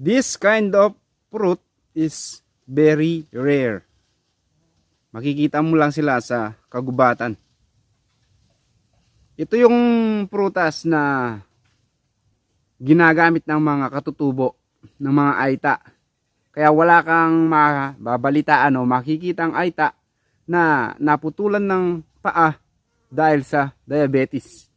This kind of fruit is very rare. Makikita mo lang sila sa kagubatan. Ito yung prutas na ginagamit ng mga katutubo ng mga aita. Kaya wala kang mababalitaan o makikitang aita na naputulan ng paa dahil sa diabetes.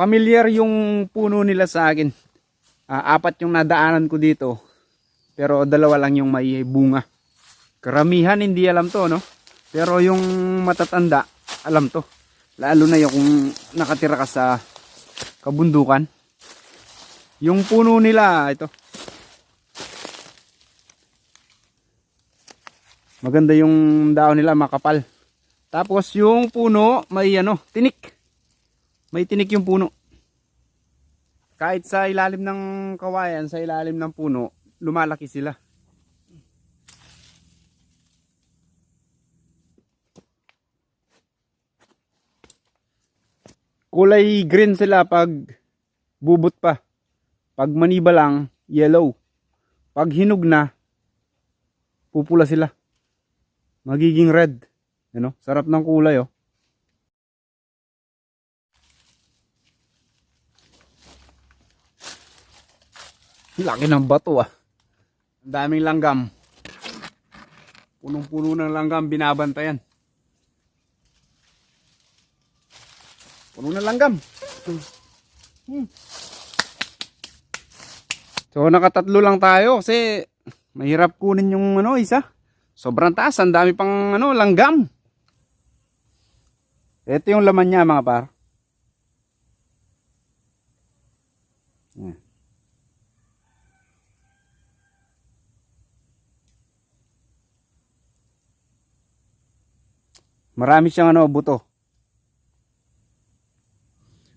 Pamilyar yung puno nila sa akin. Ah, apat yung nadaanan ko dito. Pero dalawa lang yung may bunga. Karamihan hindi alam to, no? Pero yung matatanda, alam to. Lalo na yung kung nakatira ka sa kabundukan. Yung puno nila, ito. Maganda yung daon nila, makapal. Tapos yung puno, may ano, tinik. May tinik yung puno. Kahit sa ilalim ng kawayan, sa ilalim ng puno, lumalaki sila. Kulay green sila pag bubot pa. Pag maniba lang, yellow. Pag hinog na, pupula sila. Magiging red. Ano? Sarap ng kulay oh. Laki ng bato ah. Ang daming langgam. Punong-puno ng langgam binabantayan. Puno ng langgam. Hmm. So nakatatlo lang tayo kasi mahirap kunin yung ano isa. Sobrang taas, ang dami pang ano langgam. Ito yung laman niya mga par. Marami siyang ano, buto.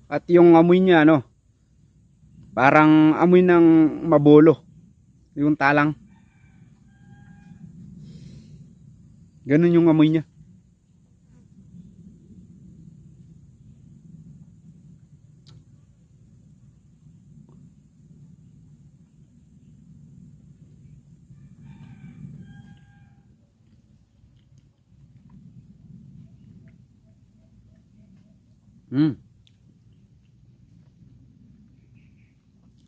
At yung amoy niya ano, parang amoy ng mabolo. Yung talang. Ganun yung amoy niya. Hmm.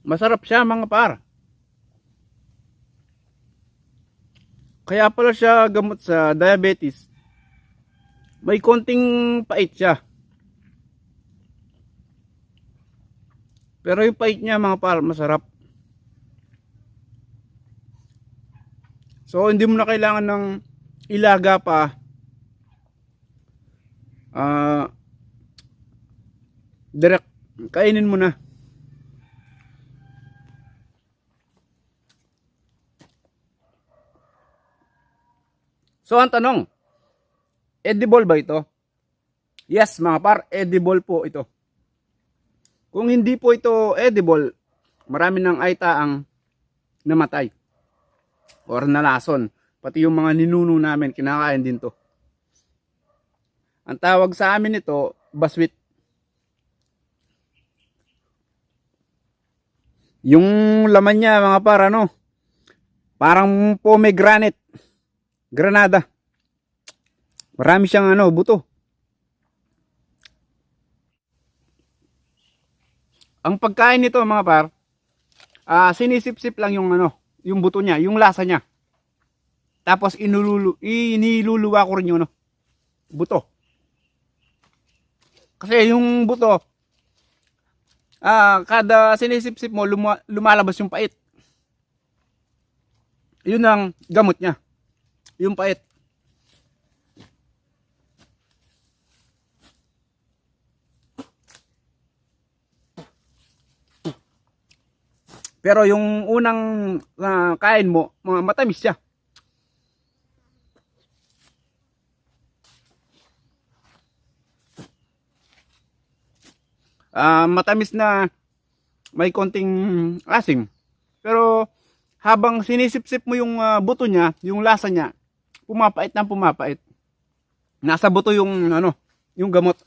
Masarap siya mga par. Kaya pala siya gamot sa diabetes. May konting pait siya. Pero yung pait niya mga par, masarap. So hindi mo na kailangan ng ilaga pa. Ah direct kainin mo na. So ang tanong, edible ba ito? Yes mga par, edible po ito. Kung hindi po ito edible, marami ng aita ang namatay or nalason. Pati yung mga ninuno namin, kinakain din to. Ang tawag sa amin ito, baswit. Yung laman niya mga par ano, parang pomegranate, granada. Marami siyang ano, buto. Ang pagkain nito mga par, ah sinisip-sip lang yung ano, yung buto niya, yung lasa niya. Tapos inululu, iniluluwa ko rin yung ano, buto. Kasi yung buto, ah, kada sinisip-sip mo, luma, lumalabas yung pait. Yun ang gamot niya. Yung pait. Pero yung unang ah, kain mo, matamis siya. Ah, matamis na may konting asim. Pero habang sinisip-sip mo yung ah, buto niya, yung lasa niya, pumapait na pumapait. Nasa buto yung ano, yung gamot.